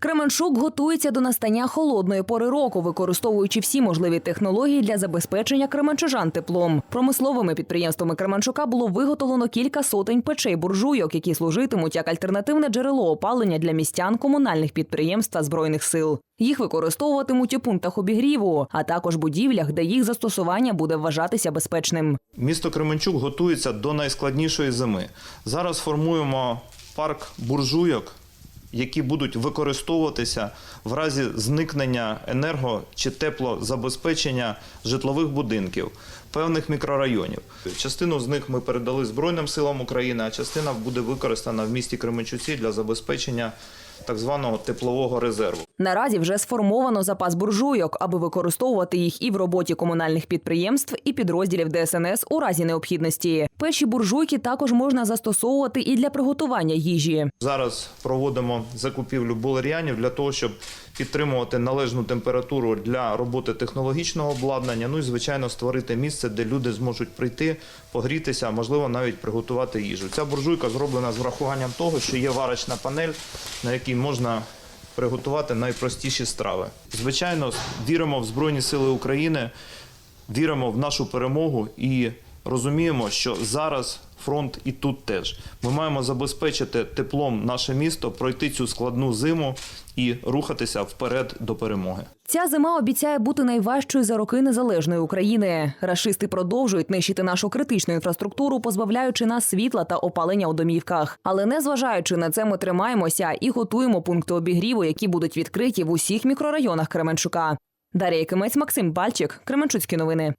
Кременчук готується до настання холодної пори року, використовуючи всі можливі технології для забезпечення кременчужан теплом. Промисловими підприємствами Кременчука було виготовлено кілька сотень печей буржуйок, які служитимуть як альтернативне джерело опалення для містян комунальних підприємств та збройних сил. Їх використовуватимуть у пунктах обігріву, а також будівлях, де їх застосування буде вважатися безпечним. Місто Кременчук готується до найскладнішої зими. Зараз формуємо парк буржуйок, які будуть використовуватися в разі зникнення енерго чи теплозабезпечення житлових будинків певних мікрорайонів. Частину з них ми передали Збройним силам України, а частина буде використана в місті Кременчуці для забезпечення так званого теплового резерву. Наразі вже сформовано запас буржуйок, аби використовувати їх і в роботі комунальних підприємств, і підрозділів ДСНС у разі необхідності. Печі буржуйки також можна застосовувати і для приготування їжі. Зараз проводимо закупівлю болер'янів для того, щоб підтримувати належну температуру для роботи технологічного обладнання. Ну і звичайно створити місце, де люди зможуть прийти, погрітися, а можливо навіть приготувати їжу. Ця буржуйка зроблена з врахуванням того, що є варочна панель, на якій можна приготувати найпростіші страви. Звичайно, віримо в Збройні Сили України, віримо в нашу перемогу і розуміємо, що зараз фронт і тут теж. Ми маємо забезпечити теплом наше місто, пройти цю складну зиму і рухатися вперед до перемоги. Ця зима обіцяє бути найважчою за роки незалежної України. Рашисти продовжують нищити нашу критичну інфраструктуру, позбавляючи нас світла та опалення у домівках. Але незважаючи на це, ми тримаємося і готуємо пункти обігріву, які будуть відкриті в усіх мікрорайонах Кременчука. Дар'я Якимець, Максим Бальчик, Кременчуцькі новини.